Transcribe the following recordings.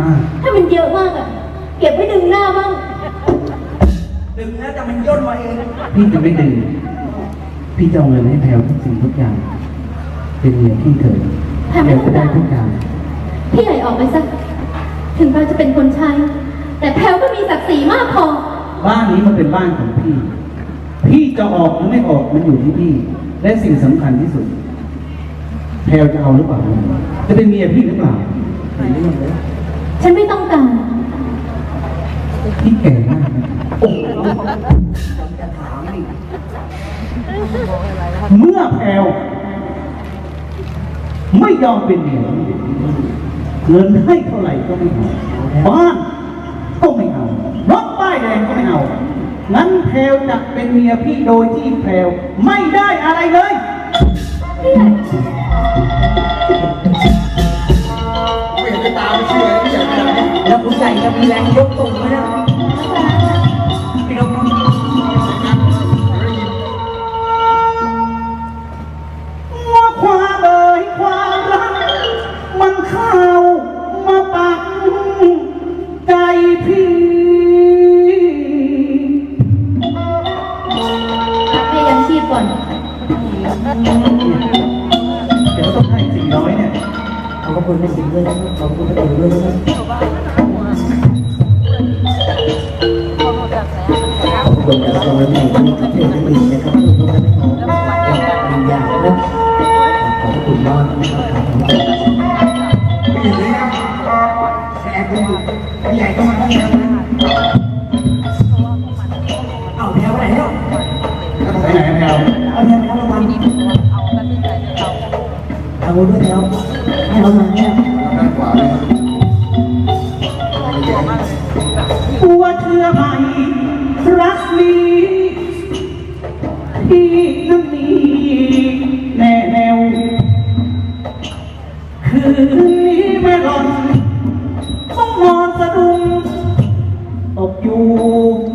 มาก ถ้ามันเยอะมากอะเก็บไว้ดึงหน้าบ้างดึงนะแต่มันย่นมาเองพี่จะไม่ดึง พี่จะเอาเงินให้แพลวทุกสิ่งทุกอย่าง เป็นเมียพี่เถิดแพลวแพไม่ลวต้ก็องการได้ทุกอย่าง พี่ใหญ่ออกไปซะถึงเราจะเป็นคนใช้ แต่แพลวก็มีศักดิ์ศรีมากพอ บ้านนี้มันเป็นบ้านของพี่ พี่จะออกหรือไม่ออกมันอยู่ที่พี่ และสิ่งสำคัญที่สุด แพลวจะเอาหรือเปล่า จะเป็นเมียพี่หรือเปล่า ฉันไม่ต้องการพี่แก่มากนะโอ้โหจะถาเมื่อแพลวไม่ยอมเป็นเมียเงินให้เท่าไหร่ก็ไม่เอาบ้านก็ไม่เอารถป้ายแดงก็ไม่เอางั้นแพลวจะเป็นเมียพี่โดยที่แพลวไม่ได้อะไรเลย แรงยกตรงไหมนะพี่น้องว่าความเอ่ยความรัก มันเข้ามาปักใจพี่ให้ยังชีพก่อนเดี๋ยวต้องให้สี่ร้อยเนี่ย ขอบคุณแม่สิงห์ด้วยนะครับขอบคุณพระเอกด้วยนะ ครับขอบคุณกับเราในที่ประเทศไม่ดีนะครับทุกคนไม่ขอปริญญานะขอบคุณมากนะครับขอบคุณไม่อย่างนี้นะแอบดูใหญ่ก็มาที่นั่นเอาแถวไหนเนาะไปไหนแพลวเอาแถวรางวัลเอาด้วยแถวให้เรามาเนี่ยตัวเชื่อไหม รักนี้ที่นั้นมีแน่แนว คืนนี้แม่หล่อนต้องนอนสะดุ้งตกอยู่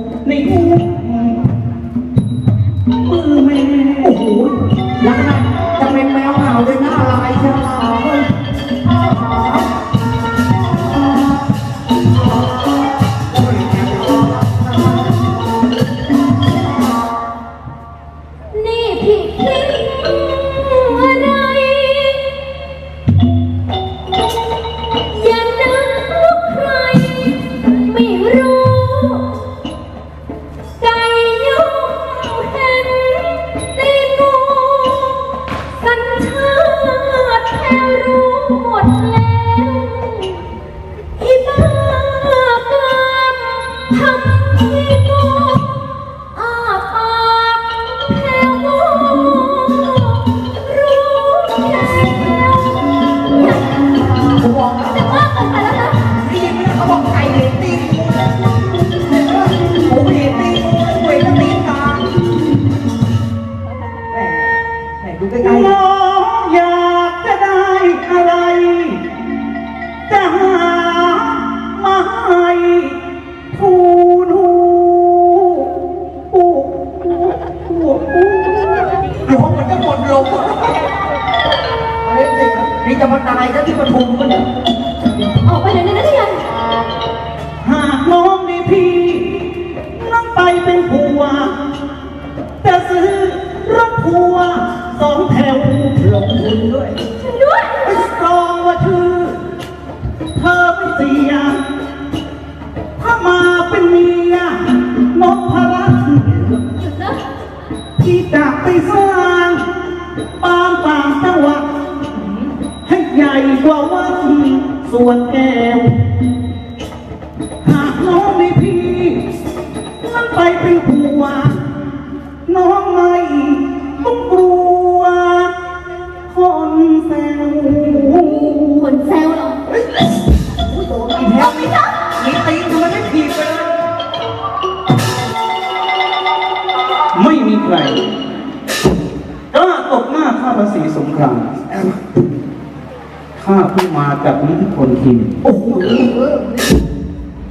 ที่ปทุมมันเนี่ยออกไปเดี๋ยวนี้นะที่ยันหากน้องมีพี่นั่งไปเป็นผัวจะซื้อรถทัว กว่าวัดส่วนแก้ว หากน้องมีพี่นั่นไปเป็นผัว น้องไม่ต้องกลัว คนแซวคนแซวเหรออุ้ยโดนอีแถวมีมีตีนทำไมไม่ถีบไปเลยไม่มีใครกล้าตบหน้าข้าภาษีสงคราม ข้าเพิ่งมาจากนิติพลทีมโอ้โห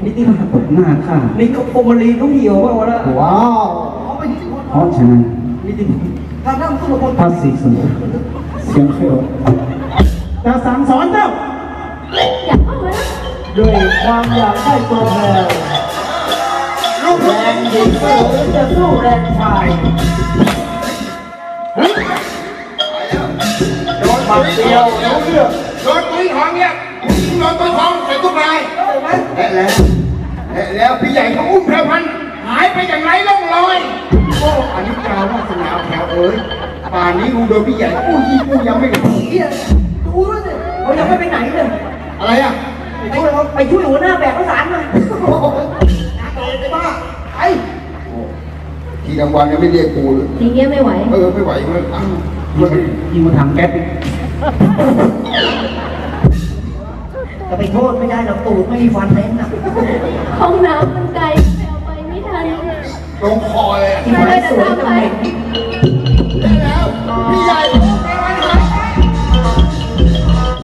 นี่ที่ข้าตบหน้าข้านี่ก็โพมารีลูกเหี่ยวเปล่าวะนะว้าวเขาไปที่เพราะฉะนั้นนี่ที่ถ้านั่งสู้กับคนภาษีสงครามเสียงเขียวจะสั่งสอนเจ้าอยากเข้ามานะด้วยความอยากได้ตัวแทนลูกแรงหญิงเสือจะสู้แรงชายโดนปักเดียวรู้เรื่อง โดนตุ้ยทองเนี่ยโดนตุ้ยทองใส่ตุ้นายและแล้วและแล้วพี่ใหญ่ก็อุ้มแพรพันธุ์หายไปอย่างไรล่องลอยโอ้อันนี้กล่าวว่าสนาวแถวเอ้ยป่านนี้กูโดนพี่ใหญ่อุ้ยกูยังไม่รู้ดูด้วยสิเขายังไม่ไปไหนเลยอะไรอะไปช่วยเขาไปช่วยหัวหน้าแบกข้าวสารมาไอ้บ้าไอ้ทีกลางวันยังไม่เรียกกูเลยทีเงี้ยไม่ไหว เออไม่ไหวมันอะมันยิงมาถังแก๊สอีก จะไปโทษไม่ได้หรอกตูดไม่มีฟันเล่นนะห้องน้ำมันไกลแถวไปไม่ทันลงคอเลยอะ ที่ไม้สวยจังเลยได้แล้วพี่ใหญ่